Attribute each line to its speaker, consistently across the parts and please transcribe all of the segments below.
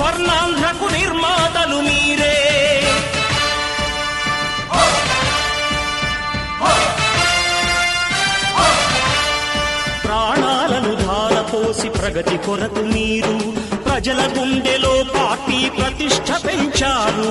Speaker 1: స్వర్ణాంధ్రకు నిర్మాతలు మీరే. ప్రాణాలను ధారపోసి ప్రగతి కొరకు మీరు ప్రజల గుండెలో పార్టీ ప్రతిష్ట పెంచారు.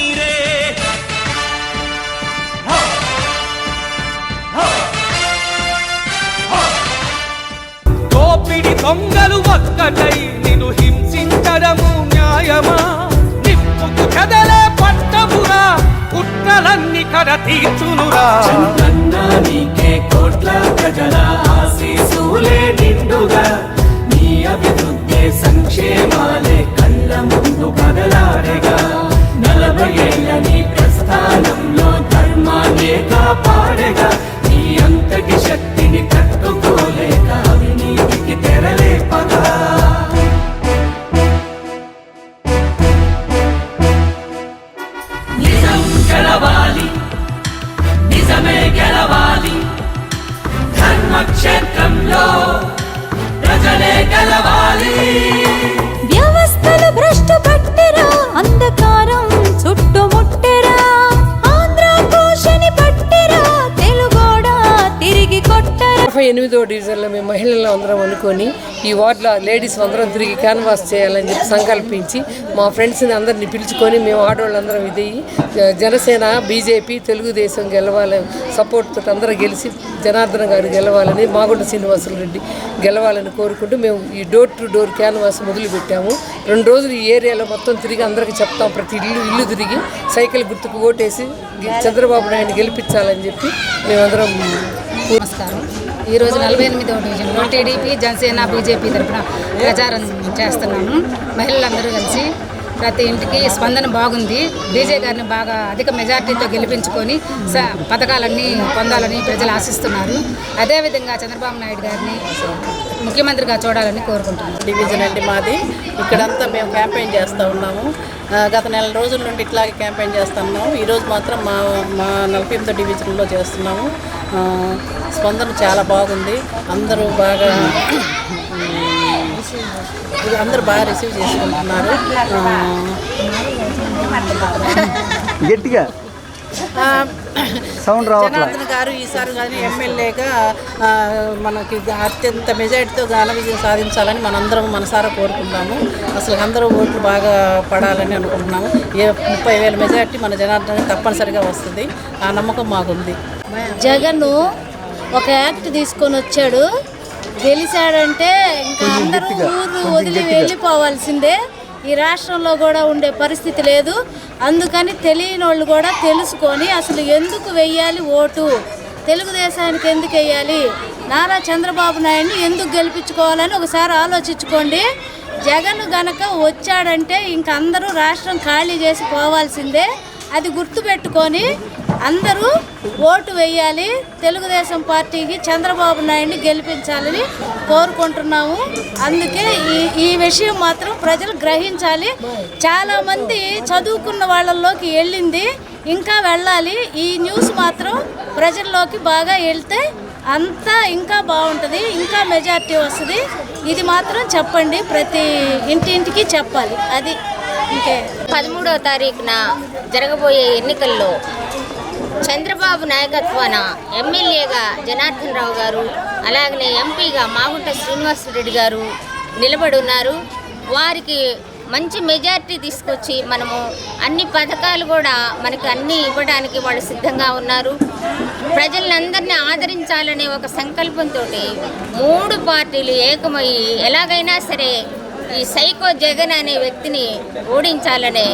Speaker 2: ఒక్కటై నిన్ను హింసించడము న్యాయమా? నిప్పుకు కదలే పట్టమురా కుట్రలన్నీ కర తీర్చునురా
Speaker 3: వ్యవస్థలు భ్రష్టు పట్టిరా అందక కొట్టరా
Speaker 4: ఎనిమిదో డివిజన్లో మేము మహిళలు అందరం అనుకొని ఈ వార్డులో లేడీస్ అందరం తిరిగి క్యాన్వాస్ చేయాలని చెప్పి సంకల్పించి మా ఫ్రెండ్స్ని అందరిని పిలుచుకొని మేము ఆడవాళ్ళందరం ఇది. జనసేన బీజేపీ తెలుగుదేశం గెలవాలని సపోర్ట్తో అందరూ గెలిచి జనార్దన్ గారు గెలవాలని మాగుంట శ్రీనివాసులు రెడ్డి గెలవాలని కోరుకుంటూ మేము ఈ డోర్ టు డోర్ క్యాన్వాస్ మొదలుపెట్టాము. రెండు రోజులు ఈ ఏరియాలో మొత్తం తిరిగి అందరికీ చెప్తాం. ప్రతి ఇల్లు ఇల్లు తిరిగి సైకిల్ గుర్తుకు ఓటేసి చంద్రబాబు నాయుడు గెలిపించాలని చెప్పి మేమందరం
Speaker 5: ఈరోజు నలభై ఎనిమిదవ డివిజన్లో టీడీపీ జనసేన బీజేపీ తరఫున ప్రచారం చేస్తున్నాము. మహిళలందరూ కలిసి ప్రతి ఇంటికి స్పందన బాగుంది. డీజే గారిని బాగా అధిక మెజార్టీతో గెలిపించుకొని స పథకాలన్నీ పొందాలని ప్రజలు ఆశిస్తున్నారు. అదేవిధంగా చంద్రబాబు నాయుడు గారిని ముఖ్యమంత్రిగా చూడాలని కోరుకుంటున్నాను
Speaker 6: డివిజన్ అండి మాది. ఇక్కడంతా మేము క్యాంపెయిన్ చేస్తూ ఉన్నాము. గత నెల రోజుల నుండి ఇట్లాగే క్యాంపెయిన్ చేస్తున్నాము ఈరోజు మాత్రం మా మా నలభై ఎనిమిదో డివిజన్లో చేస్తున్నాము. స్పందన చాలా బాగుంది. అందరూ బాగా అందరూ బాగా రిసీవ్ చేసుకుంటున్నారు.
Speaker 7: గట్టిగా. సౌండ్
Speaker 6: జనార్దన్ గారు ఈసారి కానీ ఎమ్మెల్యేగా మనకి అత్యంత మెజార్టీతో ఘన విజయం సాధించాలని మనందరం మనసారా కోరుకుంటాము అసలు అందరూ ఓట్లు బాగా పడాలని అనుకుంటున్నాము. ఏ ముప్పై వేల మెజార్టీ మన జనార్దన్ తప్పనిసరిగా వస్తుంది. ఆ నమ్మకం మాకుంది.
Speaker 8: జగన్ ఒక యాక్ట్ తీసుకొని వచ్చాడు. గెలిచాడంటే ఇంకా అందరూ ఊరు వదిలి వెళ్ళిపోవాల్సిందే. ఈ రాష్ట్రంలో కూడా ఉండే పరిస్థితి లేదు. అందుకని తెలియని వాళ్ళు కూడా తెలుసుకొని అసలు ఎందుకు వెయ్యాలి ఓటు? తెలుగుదేశానికి ఎందుకు వెయ్యాలి? నారా చంద్రబాబు నాయుడిని ఎందుకు గెలిపించుకోవాలని ఒకసారి ఆలోచించుకోండి. జగన్ గనక వచ్చాడంటే ఇంక అందరూ రాష్ట్రం ఖాళీ చేసి పోవాల్సిందే. అది గుర్తుపెట్టుకొని అందరూ ఓటు వేయాలి. తెలుగుదేశం పార్టీకి చంద్రబాబు నాయుడిని గెలిపించాలని కోరుకుంటున్నాము. అందుకే ఈ ఈ విషయం మాత్రం ప్రజలు గ్రహించాలి. చాలామంది చదువుకున్న వాళ్ళల్లోకి వెళ్ళింది. ఇంకా వెళ్ళాలి. ఈ న్యూస్ మాత్రం ప్రజల్లోకి బాగా వెళ్తే అంతా ఇంకా బాగుంటుంది. ఇంకా మెజారిటీ వస్తుంది. ఇది మాత్రం చెప్పండి. ప్రతి ఇంటింటికి చెప్పాలి. అది.
Speaker 9: పదమూడవ తారీఖున జరగబోయే ఎన్నికల్లో చంద్రబాబు నాయకత్వాన ఎమ్మెల్యేగా జనార్దన్ రావు గారు అలాగనే ఎంపీగా మాగుంట శ్రీనివాసరెడ్డి గారు నిలబడి ఉన్నారు. వారికి మంచి మెజారిటీ తీసుకొచ్చి మనము అన్ని పథకాలు కూడా మనకి అన్నీ ఇవ్వడానికి వాళ్ళు సిద్ధంగా ఉన్నారు. ప్రజలందరినీ ఆదరించాలనే ఒక సంకల్పంతో మూడు పార్టీలు ఏకమయ్యి ఎలాగైనా సరే ఈ సైకో జగన్ అనే వ్యక్తిని ఓడించాలనే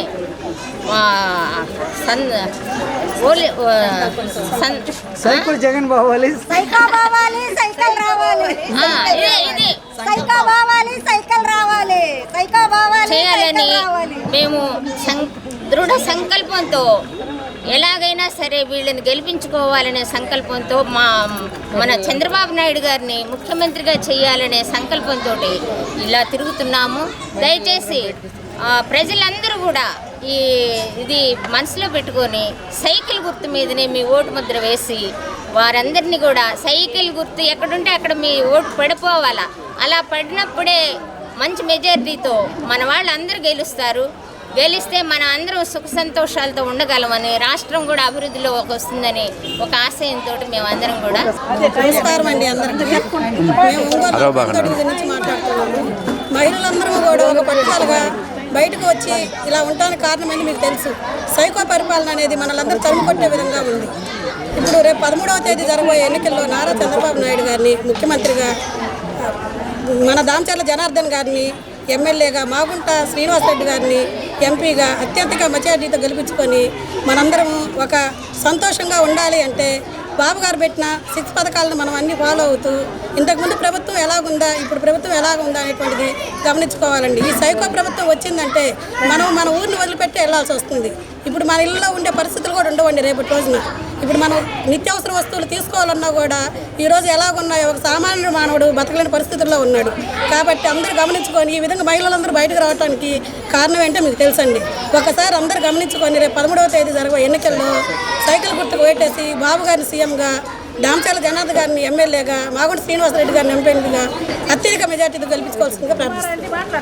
Speaker 7: సైకిల్ జగన్ బావాలి.
Speaker 8: సైకిల్ రావాలి సైకిల్ రావాలి.
Speaker 9: ఆ, ఇదే ఇదే.
Speaker 8: సైకిల్ రావాలి. సైకిల్ రావాలి.
Speaker 9: చేయాలని మేము సం దృఢ సంకల్పంతో ఎలాగైనా సరే వీళ్ళని గెలిపించుకోవాలనే సంకల్పంతో మా మన చంద్రబాబు నాయుడు గారిని ముఖ్యమంత్రిగా చేయాలనే సంకల్పంతో ఇలా తిరుగుతున్నాము. దయచేసి ప్రజలందరూ కూడా ఈ ఇది మనసులో పెట్టుకొని సైకిల్ గుర్తు మీదనే మీ ఓటు ముద్ర వేసి వారందరినీ కూడా సైకిల్ గుర్తు ఎక్కడుంటే అక్కడ మీ ఓటు పడిపోవాలా? అలా పడినప్పుడే మంచి మెజారిటీతో మన వాళ్ళందరూ గెలుస్తారు. గెలిస్తే మన అందరం సుఖ సంతోషాలతో ఉండగలమని రాష్ట్రం కూడా అభివృద్ధిలో వస్తుందని ఒక ఆశయంతో మేమందరం కూడా
Speaker 6: నమస్కారం అండి అందరికీ. మేము ఒంగోలు కొత్త డివిజన్ నుంచి మాట్లాడుతున్నాము. మహిళలందరూ కూడా ఒక పట్టుదలగా బయటకు వచ్చి ఇలా ఉండడానికి కారణమని మీకు తెలుసు. సైకో పరిపాలన అనేది మనలందరూ తరుము కొట్టే విధంగా ఉంది. ఇప్పుడు రేపు పదమూడవ తేదీ జరగబోయే ఎన్నికల్లో నారా చంద్రబాబు నాయుడు గారిని ముఖ్యమంత్రిగా మన దామచర్ల జనార్దన్ గారిని ఎమ్మెల్యేగా మాగుంట శ్రీనివాస్ రెడ్డి గారిని ఎంపీగా అత్యంతగా మెజార్టీతో గెలిపించుకొని మనందరం ఒక సంతోషంగా ఉండాలి అంటే బాబు గారు పెట్టిన సిక్స్ పథకాలను మనం అన్ని ఫాలో అవుతూ ఇంతకుముందు ప్రభుత్వం ఎలాగుందా ఇప్పుడు ప్రభుత్వం ఎలాగుందా అనేటువంటిది గమనించుకోవాలండి. ఈ సైకో ప్రభుత్వం వచ్చిందంటే మనం మన ఊరిని వదిలిపెట్టి వెళ్ళాల్సి వస్తుంది. ఇప్పుడు మన ఇళ్ళలో ఉండే పరిస్థితులు కూడా ఉండవండి రేపటి రోజున. ఇప్పుడు మనం నిత్యావసర వస్తువులు తీసుకోవాలన్నా కూడా ఈరోజు ఎలాగున్నాయో ఒక సామాన్యుడు మానవుడు బతకలేని పరిస్థితుల్లో ఉన్నాడు. కాబట్టి అందరూ గమనించుకొని ఈ విధంగా మహిళలందరూ బయటకు రావడానికి కారణం ఏంటో మీకు తెలుసండి. ఒకసారి అందరూ గమనించుకొని రేపు పదమూడవ తేదీ జరగ ఎన్నికల్లో సైకిల్ గుర్తుకు వేటేసి బాబు గారిని సీఎంగా దామచాల జనార్దన్ గారిని ఎమ్మెల్యేగా మాగుంట శ్రీనివాసరెడ్డి గారిని ఎంపీగా అత్యధిక మెజార్టీతో గెలిపించుకోవాల్సిందిగా ప్రార్థిస్తున్నాను